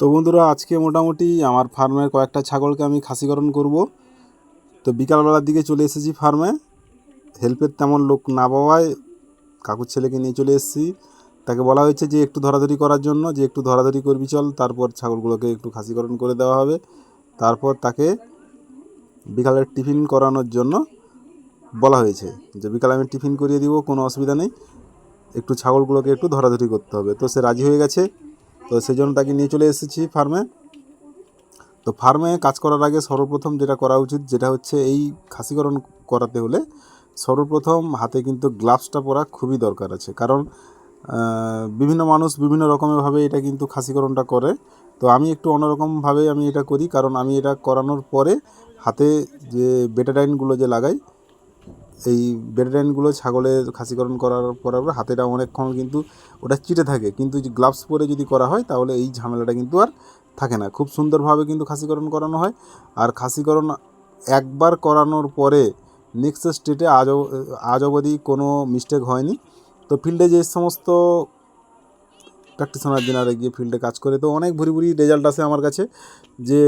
তো বন্ধুরা, আজকে মোটামুটি আমার ফার্মের কয়েকটা ছাগলকে আমি খাসিকরণ করব। তো বিকালবেলার দিকে চলে এসেছি ফার্মে। হেল্পের তেমন লোক না পাওয়ায় কাকুর ছেলেকে নিয়ে চলে এসেছি। তাকে বলা হয়েছে যে, একটু ধরাধরি করার জন্য, যে একটু ধরাধরি করবি চল, তারপর ছাগলগুলোকে একটু খাসিকরণ করে দেওয়া হবে। তারপর তাকে বিকালের টিফিন করানোর জন্য বলা হয়েছে যে, বিকালে আমি টিফিন করিয়ে দিব, কোনো অসুবিধা নেই, একটু ছাগলগুলোকে একটু ধরাধরি করতে হবে। তো সে রাজি হয়ে গেছে। তো সেই জন্য তাকে নিয়ে চলে এসেছি ফার্মে। তো ফার্মে কাজ করার আগে সর্বপ্রথম যেটা করা উচিত, যেটা হচ্ছে এই খাসিকরণ করাতে হলে সর্বপ্রথম হাতে কিন্তু গ্লাভসটা পরা খুবই দরকার আছে। কারণ বিভিন্ন মানুষ বিভিন্ন রকমেরভাবে এটা কিন্তু খাসিকরণটা করে। তো আমি একটু অন্যরকমভাবে আমি এটা করি, কারণ আমি এটা করানোর পরে হাতে যে বেটাডাইনগুলো যে লাগাই এই বেটাডাইনগুলো ছাগলের খাসিকরণ করার পর হাতেটা অনেকক্ষণ কিন্তু ওটা চিটে থাকে। কিন্তু গ্লাভস পরে যদি করা হয়, তাহলে এই ঝামেলাটা কিন্তু আর থাকে না। খুব সুন্দরভাবে কিন্তু খাসিকরণ করানো হয়। আর খাসিকরণ একবার করানোর পরে নেক্সট স্টেটে আজ আজ অবধি কোনো মিস্টেক হয়নি। তো ফিল্ডে যে সমস্ত প্র্যাকটিশনার জেনারে গিয়ে ফিল্ডে কাজ করে। তো অনেক ভুরি ভুরি রেজাল্ট আসে আমার কাছে যে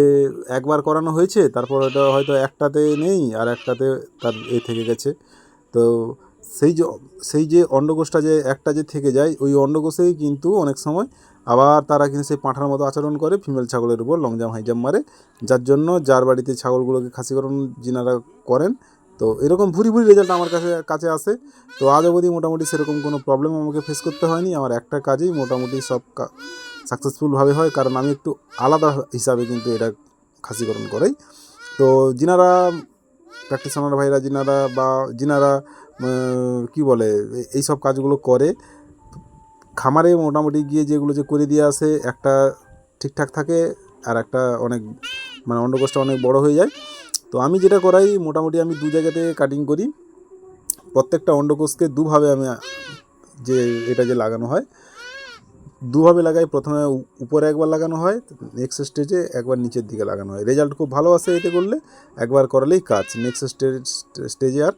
একবার করানো হয়েছে, তারপর ওটা হয়তো একটাতে নেই আর একটাতে তার এ থেকে গেছে। তো সেই যে সেই যে অন্ডকোষটা যে একটা যে থেকে যায়, ওই অন্ডকোষেই কিন্তু অনেক সময় আবার তারা কিন্তু সেই পাঁঠার মতো আচরণ করে, ফিমেল ছাগলের উপর লং জাম্প, হাই জাম্প মারে। যার জন্য যার বাড়িতে ছাগলগুলোকে খাসিকরণ যিনারা করেন তো এরকম ভুরি ভুরি রেজাল্ট আমার কাছে কাছে আসে। তো আজ অবধি মোটামুটি সেরকম কোনো প্রবলেম আমাকে ফেস করতে হয়নি। আমার একটা কাজেই মোটামুটি সব সাকসেসফুলভাবে হয়। কারণ আমি একটু আলাদা হিসাবে কিন্তু এটা খাসিকরণ করাই। তো যিনারা প্র্যাকটিশনার ভাইরা, যিনারা বা যিনারা কি বলে, এই সব কাজগুলো করে, খামারে মোটামুটি গিয়ে যেগুলো যে করে দিয়ে আসে, একটা ঠিকঠাক থাকে আর একটা অনেক মানে অন্ডকোষটা অনেক বড় হয়ে যায়। তো আমি যেটা করাই, মোটামুটি আমি দু জায়গাতে কাটিং করি। প্রত্যেকটা অন্ডকোষকে দুভাবে আমি, যে এটা যে লাগানো হয়, দুভাবে লাগাই। প্রথমে উপরে একবার লাগানো হয় নেক্সট স্টেজে একবার নিচের দিকে লাগানো হয়। রেজাল্ট খুব ভালো আসে এতে করলে, একবার করালেই কাজ। নেক্সট স্টেজ স্টেজে আর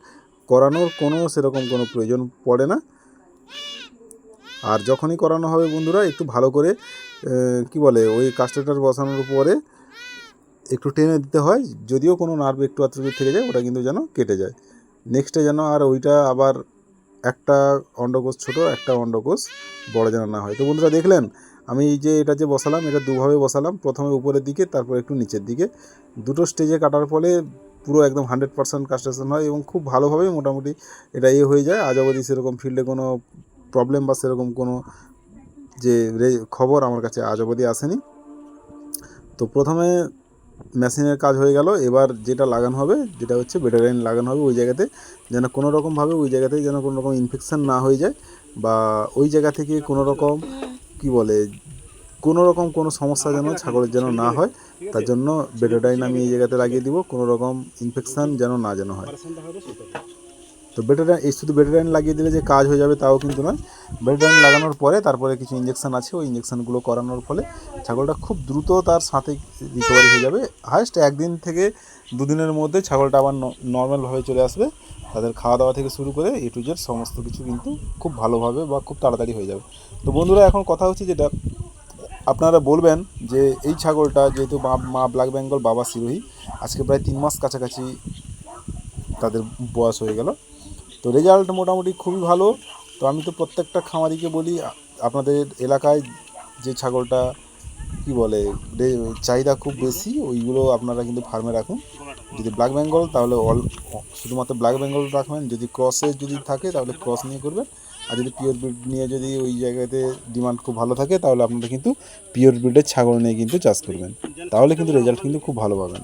করানোর কোনো সেরকম কোনো প্রয়োজন পড়ে না। আর যখনই করানো হবে বন্ধুরা, একটু ভালো করে কি বলে, ওই কাস্টেটার বসানোর পরে একটু টেনে দিতে হয়, যদিও কোনো নার্ভ একটু আত্র থেকে যায়, ওটা কিন্তু যেন কেটে যায়। নেক্সটে যেন আর ওইটা আবার একটা অন্ডকোষ ছোট, একটা অন্ডকোষ বড় যেন না হয়। তো বন্ধুরা দেখলেন, আমি যে এটা যে বসালাম, এটা দুভাবে বসালাম। প্রথমে উপরের দিকে, তারপর একটু নিচের দিকে। দুটো স্টেজে কাটার ফলে পুরো একদম হান্ড্রেড পার্সেন্ট কাস্টেশন হয় এবং খুব ভালোভাবেই মোটামুটি এটা ইয়ে হয়ে যায়। আজ অবধি সেরকম ফিল্ডে কোনো প্রবলেম বা সেরকম কোনো যে খবর আমার কাছে আজ অবধি আসেনি। তো প্রথমে মেশিনের কাজ হয়ে গেল, এবার যেটা লাগানো হবে, যেটা হচ্ছে বেটারাইন লাগানো হবে ওই জায়গাতে, যেন কোনো রকমভাবে ওই জায়গাতে যেন কোনো রকম ইনফেকশান না হয়ে যায় বা ওই জায়গা থেকে কোনো রকম কি বলে কোনো রকম কোনো সমস্যা যেন ছাগলের যেন না হয়, তার জন্য বেটাডাইন আমি এই জায়গাতে লাগিয়ে দিব কোনো রকম ইনফেকশান যেন না যেন হয়। তো বেটাডাইন এই শুধু বেটাডাইন লাগিয়ে দিলে যে কাজ হয়ে যাবে তাও কিন্তু নয়। বেটাডাইন লাগানোর পরে তারপরে কিছু ইঞ্জেকশন আছে, ওই ইঞ্জেকশনগুলো করানোর ফলে ছাগলটা খুব দ্রুত তার সাথে রিকভারি হয়ে যাবে। হায়েস্ট একদিন থেকে দুদিনের মধ্যে ছাগলটা আবার নর্মালভাবে চলে আসবে। তাদের খাওয়া দাওয়া থেকে শুরু করে এ টু জেড সমস্ত কিছু কিন্তু খুব ভালোভাবে বা খুব তাড়াতাড়ি হয়ে যাবে। তো বন্ধুরা, এখন কথা হচ্ছে যেটা, আপনারা বলবেন যে এই ছাগলটা যেহেতু মা মা ব্ল্যাক বেঙ্গল বাবা সিরোহী আজকে প্রায় তিন মাস কাছাকাছি তাদের বয়স হয়ে গেল। তো রেজাল্ট মোটামুটি খুবই ভালো। তো আমি তো প্রত্যেকটা খামারিকে বলি আপনাদের এলাকায় যে ছাগলটা, কি বলে চাহিদা খুব বেশি, ওইগুলো আপনারা কিন্তু ফার্মে রাখুন। যদি ব্ল্যাক বেঙ্গল তাহলে অল শুধুমাত্র ব্ল্যাক বেঙ্গল রাখবেন। যদি ক্রসে যদি থাকে, তাহলে ক্রস নিয়ে করবেন। আর যদি পিওর ব্রিড নিয়ে যদি ওই জায়গাতে ডিমান্ড খুব ভালো থাকে, তাহলে আপনারা কিন্তু পিওর ব্রিডের ছাগল নিয়ে কিন্তু চাষ করবেন। তাহলে কিন্তু রেজাল্ট কিন্তু খুব ভালো পাবেন।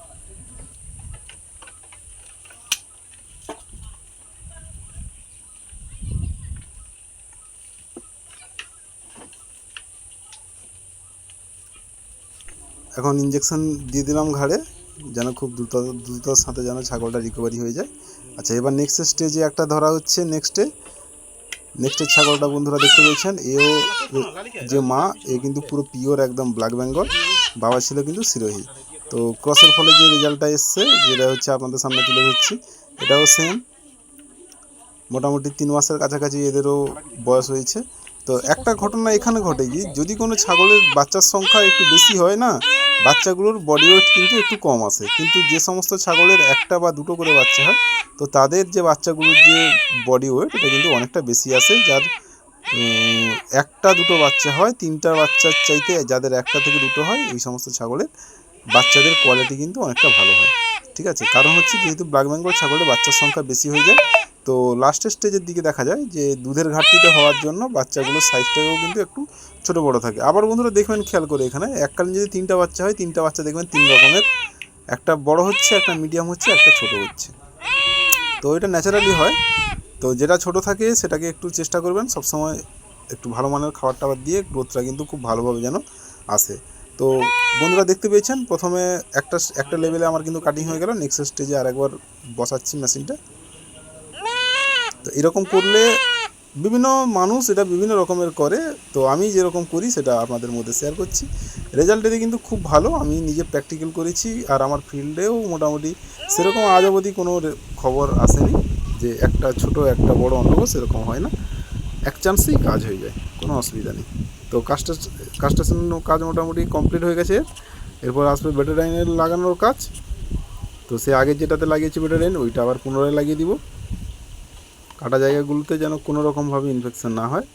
এখন ইঞ্জেকশন দিয়ে দিলাম ঘাড়ে, যেন খুব দ্রুত দ্রুততার সাথে যেন ছাগলটা রিকভারি হয়ে যায়। আচ্ছা এবার নেক্সট স্টেজে একটা ধরা হচ্ছে নেক্সটে নেক্সটের ছাগলটা বন্ধুরা দেখতে পেয়েছেন, এও যে মা, এ কিন্তু পুরো পিওর একদম ব্ল্যাক বেঙ্গল বাবা ছিল কিন্তু সিরোহি তো ক্রসের ফলে যে রেজাল্টটা এসছে, যেটা হচ্ছে আপনাদের সামনে তুলে ধরছি, এটাও সেম মোটামুটি তিন মাসের কাছাকাছি এদেরও বয়স হয়েছে। তো একটা ঘটনা এখানে ঘটে কি যদি কোনো ছাগলের বাচ্চার সংখ্যা একটু বেশি হয় না, বাচ্চাগুলোর বডি ওয়েট কিন্তু একটু কম আসে কিন্তু যে সমস্ত ছাগলের একটা বা দুটো করে বাচ্চা হয়, তো তাদের যে বাচ্চাগুলোর যে বডি ওয়েট এটা কিন্তু অনেকটা বেশি আসে যার একটা দুটো বাচ্চা হয়, তিনটা বাচ্চার চাইতে যাদের একটা থেকে দুটো হয়, এই সমস্ত ছাগলের বাচ্চাদের কোয়ালিটি কিন্তু অনেকটা ভালো হয়। ঠিক আছে? কারণ হচ্ছে যেহেতু ব্ল্যাক বেঙ্গল ছাগলের বাচ্চার সংখ্যা বেশি হয়ে যায় তো লাস্টের স্টেজের দিকে দেখা যায় যে দুধের ঘাটতিতে হওয়ার জন্য বাচ্চাগুলোর সাইজটাও কিন্তু একটু ছোট বড় থাকে। আবার বন্ধুরা দেখবেন, খেয়াল করে এখানে এককালীন যদি তিনটা বাচ্চা হয়, তিনটা বাচ্চা দেখবেন তিন রকমের। একটা বড় হচ্ছে, একটা মিডিয়াম হচ্ছে, একটা ছোট হচ্ছে। তো এটা ন্যাচারালি হয়। তো যেটা ছোট থাকে, সেটাকে একটু চেষ্টা করবেন। সবসময় একটু ভালো মানের খাবার টাবার দিয়ে গ্রোথটা কিন্তু খুব ভালোভাবে যেন আসে। তো বন্ধুরা দেখতে পেয়েছেন, প্রথমে একটা একটা লেভেলে আমার কিন্তু কাটিং হয়ে গেল। নেক্সট স্টেজে আরেকবার বসাচ্ছি মেশিনটা তো এরকম করলে বিভিন্ন মানুষ এটা বিভিন্ন রকমের করে। তো আমি যেরকম করি সেটা আপনাদের মধ্যে শেয়ার করছি। রেজাল্ট এতে কিন্তু খুব ভালো। আমি নিজে প্র্যাকটিক্যাল করেছি আর আমার ফিল্ডেও মোটামুটি সেরকম আজ অবধি কোনো খবর আসেনি যে একটা ছোট, একটা বড় অন্তত সেরকম হয় না। এক চান্সেই কাজ হয়ে যায়, কোনো অসুবিধা নেই। তো কাজটা কাজটার কাজ মোটামুটি কমপ্লিট হয়ে গেছে। এরপর আসবে ব্যাটারাইনের লাগানোর কাজ। তো সে আগে যেটাতে লাগিয়েছি ব্যাটারাইন ওইটা আবার পুনরায় লাগিয়ে দিব। কাটা জায়গাগুলোতে যেন কোনো রকমভাবে ইনফেকশন না হয়।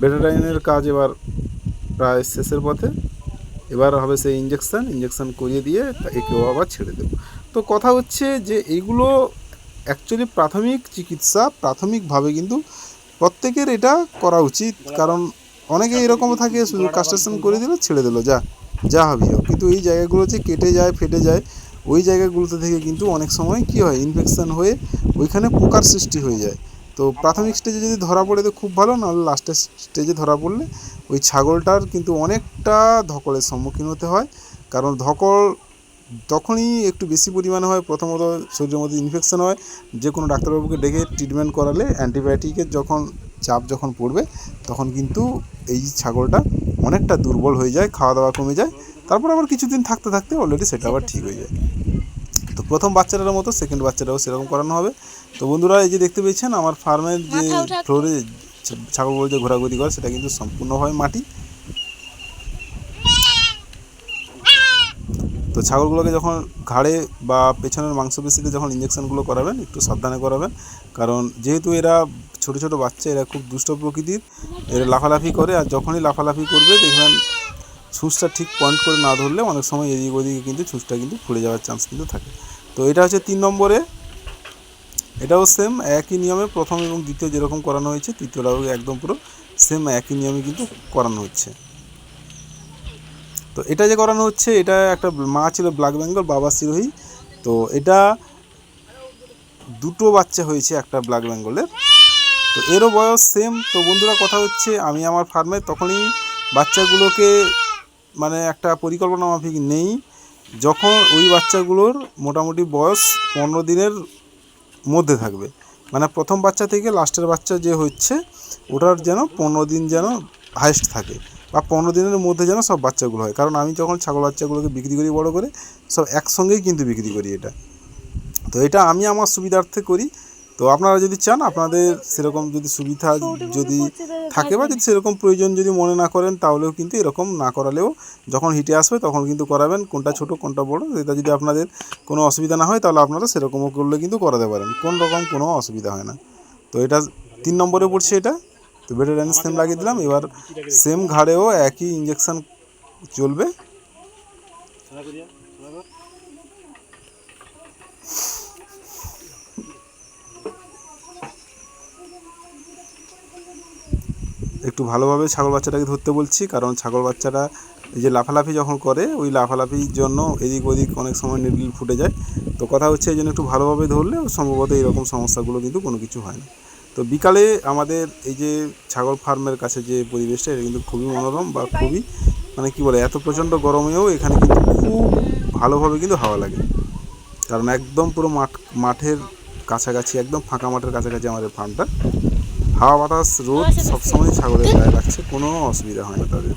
ব্যাটারাইনের কাজ এবার প্রায় শেষের পথে। এবার হবে সেই ইঞ্জেকশন ইঞ্জেকশন করিয়ে দিয়ে একেও আবার ছেড়ে দেবো। তো কথা হচ্ছে যে এইগুলো অ্যাকচুয়ালি প্রাথমিক চিকিৎসা, প্রাথমিকভাবে কিন্তু প্রত্যেকের এটা করা উচিত। কারণ অনেকে এরকম থাকে, শুধু কাস্টেশন করে দিল, ছেড়ে দিল, যা যা হবে। কিন্তু এই জায়গাগুলো যে কেটে যায়, ফেটে যায় ওই জায়গাগুলোতে থেকে কিন্তু অনেক সময় কি হয় ইনফেকশান হয়ে ওইখানে পোকার সৃষ্টি হয়ে যায়। তো প্রাথমিক স্টেজে যদি ধরা পড়ে তো খুব ভালো, নাহলে লাস্টের স্টেজে ধরা পড়লে ওই ছাগলটার কিন্তু অনেকটা ধকলের সম্মুখীন হতে হয়। কারণ ধকল তখনই একটু বেশি পরিমাণে হয়, প্রথমত শরীরের মধ্যে ইনফেকশান হয়। যে কোনো ডাক্তারবাবুকে ডেকে ট্রিটমেন্ট করালে অ্যান্টিবায়োটিকের যখন চাপ যখন পড়বে, তখন কিন্তু এই ছাগলটা অনেকটা দুর্বল হয়ে যায়, খাওয়া দাওয়া কমে যায়। তারপর আবার কিছুদিন থাকতে থাকতে অলরেডি সেটা আবার ঠিক হয়ে যায়। তো প্রথম বাচ্চাটার মতো সেকেন্ড বাচ্চাটাও সেরকম করানো হবে। তো বন্ধুরা এই যে দেখতে পেয়েছেন আমার ফার্মের যে ফ্লোরে ছাগলগুলো যে ঘোরাঘুরি করে সেটা কিন্তু সম্পূর্ণভাবে মাটি। তো ছাগলগুলোকে যখন ঘাড়ে বা পেছনের মাংসপেশিতে যখন ইঞ্জেকশনগুলো করাবেন একটু সাবধানে করাবেন। কারণ যেহেতু এরা ছোট ছোট বাচ্চা এরা খুব দুষ্ট প্রকৃতির এরা লাফালাফি করে আর যখনই লাফালাফি করবে দেখবেন ছুঁচটা ঠিক পয়েন্ট করে না ধরলে অনেক সময় এদিক ওদিকে কিন্তু ছুঁচটা কিন্তু ফুলে যাওয়ার চান্স কিন্তু থাকে। তো এটা হচ্ছে তিন নম্বরে। এটাও সেম একই নিয়মে প্রথম এবং দ্বিতীয় যেরকম করানো হয়েছে, তৃতীয়টাও একদম পুরো সেম একই নিয়মে কিন্তু করানো হচ্ছে। তো এটা যে করানো হচ্ছে, এটা একটা মা ছিল ব্ল্যাক বেঙ্গল বাবা সিরোহি তো এটা দুটো বাচ্চা হয়েছে একটা ব্ল্যাক বেঙ্গলের তো এরও বয়স সেম তো বন্ধুরা কথা হচ্ছে, আমি আমার ফার্মে তখনই বাচ্চাগুলোকে মানে একটা পরিকল্পনা মাফিক নেই। যখন ওই বাচ্চাগুলোর মোটামুটি বয়স পনেরো দিনের মধ্যে থাকবে। মানে প্রথম বাচ্চা থেকে লাস্টের বাচ্চা যে হচ্ছে, ওটার যেন পনেরো দিন যেন হাইস্ট থাকে বা পনেরো দিনের মধ্যে যেন সব বাচ্চাগুলো হয়। কারণ আমি যখন ছাগল বাচ্চাগুলোকে বিক্রি করি, বড় করে, সব একসঙ্গেই কিন্তু বিক্রি করি এটা। তো এটা আমি আমার সুবিধার্থে করি। তো আপনারা যদি চান আপনাদের সেরকম যদি সুবিধা যদি থাকে বা যদি সেরকম প্রয়োজন যদি মনে না করেন তাহলেও কিন্তু এরকম না করালেও যখন হিটে আসবে তখন কিন্তু করাবেন। কোনটা ছোট কোনটা বড় এটা যদি আপনাদের কোনো অসুবিধা না হয় তাহলে আপনারা সেরকমও করলে কিন্তু করাতে পারেন। কোন রকম কোনো অসুবিধা হয় না। তো এটা তিন নম্বরে পড়ছে এটা। তো ভেটেরানি সেম লাগিয়ে দিলাম। এবার সেম ঘাড়েও একই ইঞ্জেকশন চলবে। একটু ভালোভাবে ছাগল বাচ্চাটাকে ধরতে বলছি, কারণ ছাগল বাচ্চাটা এই যে লাফালাফি যখন করে, ওই লাফালাফির জন্য এদিক ওদিক অনেক সময় নিডল ফুটে যায়। তো কথা হচ্ছে এই জন্য একটু ভালোভাবে ধরলে সম্ভবত এরকম সমস্যাগুলো কিন্তু কোনো কিছু হয় না। তো বিকালে আমাদের এই যে ছাগল ফার্মের কাছে যে পরিবেশটা, এটা কিন্তু খুবই মনোরম বা খুবই মানে কি বলে, এত প্রচণ্ড গরমেও এখানে কিন্তু খুব ভালোভাবে কিন্তু হাওয়া লাগে। কারণ একদম পুরো মাঠ, মাঠের কাছাকাছি, একদম ফাঁকা মাঠের কাছাকাছি আমাদের ফার্মটা। হাওয়া বাতাস রোদ সবসময় ছাগলের গায়ে লাগছে কোনো অসুবিধা হয় না তাদের।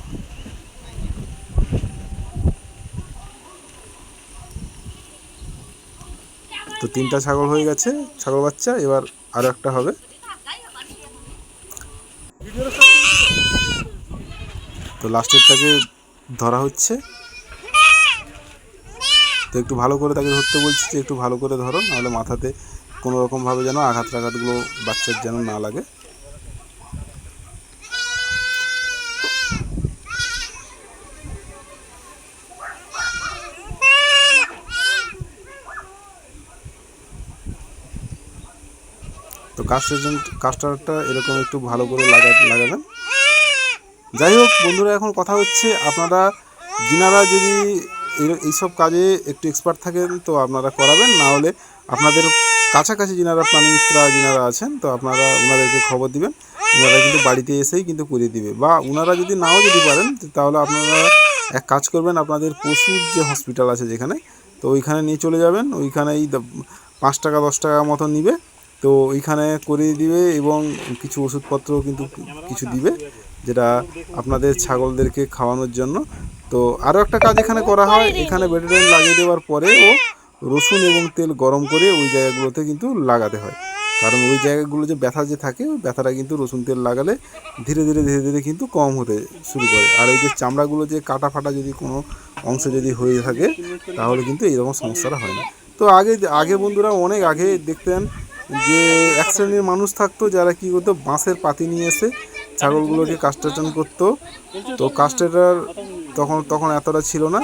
তো তিনটা ছাগল হয়ে গেছে ছাগল বাচ্চা এবার আরও একটা হবে। তো লাস্টেরটাকে ধরা হচ্ছে। তো একটু ভালো করে তাকে ধরতে বলছি যে একটু ভালো করে ধরো নাহলে মাথাতে কোনো রকমভাবে যেন আঘাত টাঘাতগুলো বাচ্চার যেন না লাগে। কাস্টার কাস্টারটা এরকম একটু ভালো করে লাগা লাগাবেন। যাই হোক, বন্ধুরা, এখন কথা হচ্ছে আপনারা, যিনারা যদি এই- এইসব কাজে একটু এক্সপার্ট থাকেন, তো আপনারা করাবেন। না হলে আপনাদের কাছাকাছি যিনারা প্রাণী মিত্রা যিনারা আছেন, তো আপনারা ওনাদেরকে খবর দিবেন। ওনারা কিন্তু বাড়িতে এসেই কিন্তু করে দিবে। বা ওনারা যদি নাও যদি পারেন তাহলে আপনারা এক কাজ করবেন, আপনাদের পশুর যে হসপিটাল আছে যেখানে, তো ওইখানে নিয়ে চলে যাবেন। ওইখানেই পাঁচ টাকা, দশ টাকা মতো নিবে। তো ওইখানে করে দিবে এবং কিছু ওষুধপত্র কিন্তু কিছু দিবে, যেটা আপনাদের ছাগলদেরকে খাওয়ানোর জন্য। তো আরও একটা কাজ এখানে করা হয়, এখানে বেটারিন লাগিয়ে দেওয়ার পরেও রসুন এবং তেল গরম করে ওই জায়গাগুলোতে কিন্তু লাগাতে হয়। কারণ ওই জায়গাগুলো যে ব্যথা যে থাকে, ওই ব্যথাটা কিন্তু রসুন তেল লাগালে ধীরে ধীরে ধীরে ধীরে কিন্তু কম হতে শুরু করে। আর ওই যে চামড়াগুলো যে কাটা ফাটা যদি কোনো অংশ যদি হয়ে থাকে, তাহলে কিন্তু এইরকম সমস্যাটা হয় না। তো আগে আগে বন্ধুরা অনেক আগে দেখতেন যে এক শ্রেণির মানুষ থাকতো যারা কি করতো, বাঁশের পাতি নিয়ে এসে ছাগলগুলোকে কাস্টেশন করতো। তো কাস্টেটার তখন তখন এতটা ছিল না।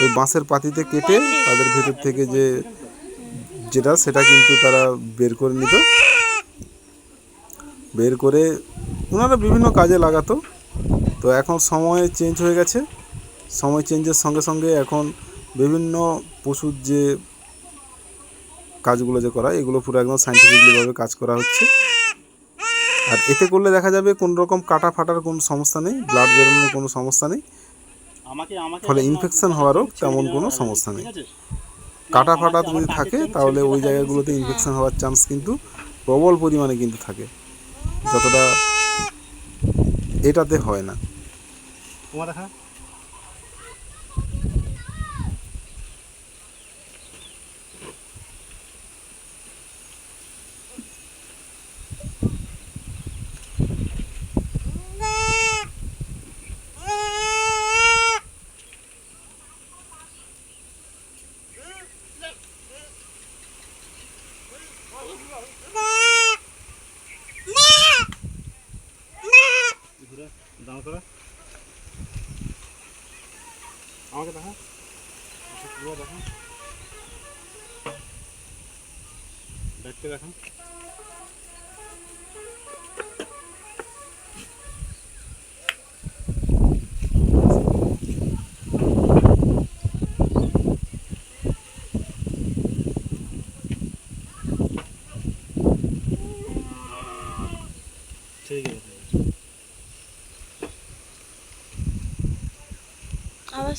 ওই বাঁশের পাতিতে কেটে তাদের ভেতর থেকে যে যেটা, সেটা কিন্তু তারা বের করে নিত। বের করে ওনারা বিভিন্ন কাজে লাগাতো। তো এখন সময় চেঞ্জ হয়ে গেছে। সময় চেঞ্জের সঙ্গে সঙ্গে এখন বিভিন্ন পশুর যে কাজগুলো যে করা এগুলো পুরো একদম সাইন্টিফিকলিভাবে কাজ করা হচ্ছে। আর এতে করলে দেখা যাবে কোনো রকম কাটা ফাটার কোনো সমস্যা নেই ব্লাড বেরোনোর কোনো সমস্যা নেই। ফলে ইনফেকশন হওয়ারও তেমন কোনো সমস্যা নেই। কাটা ফাটা যদি থাকে তাহলে ওই জায়গাগুলোতে ইনফেকশন হওয়ার চান্স কিন্তু প্রবল পরিমাণে কিন্তু থাকে। যতটা এটাতে হয় না। আমাকে দেখা? আচ্ছা, দেখা। দেখতে দেখা।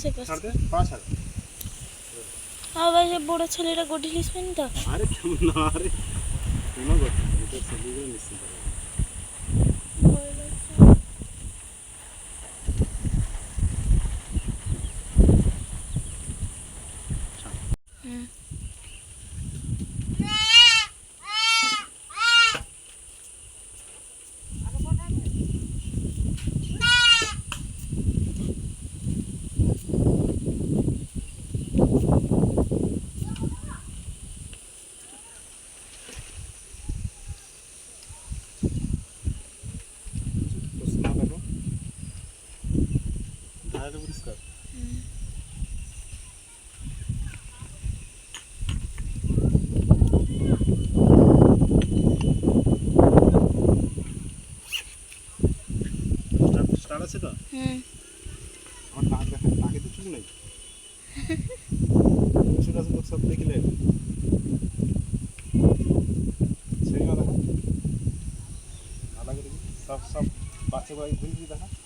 আবার সে পাশে- ছাড় দে পা ছাড় আবার বড় ছেলেটা গটি লিসবেন তো আরে কেমন না আরে কোনো কথা নেই এটা ছেলেগুলো নিশ্চিন্ত হুম। প্রশ্ন দেখো ধারে পরিষ্কার স্টার- স্টার আছে তো হুম আমার নাক দেখা নাকে তো চুল নেই চুল আছে লোক সব দেখিলে সেই না দেখা ভালো করে দেখি সব সব বাচ্চাগুলো ঘুরে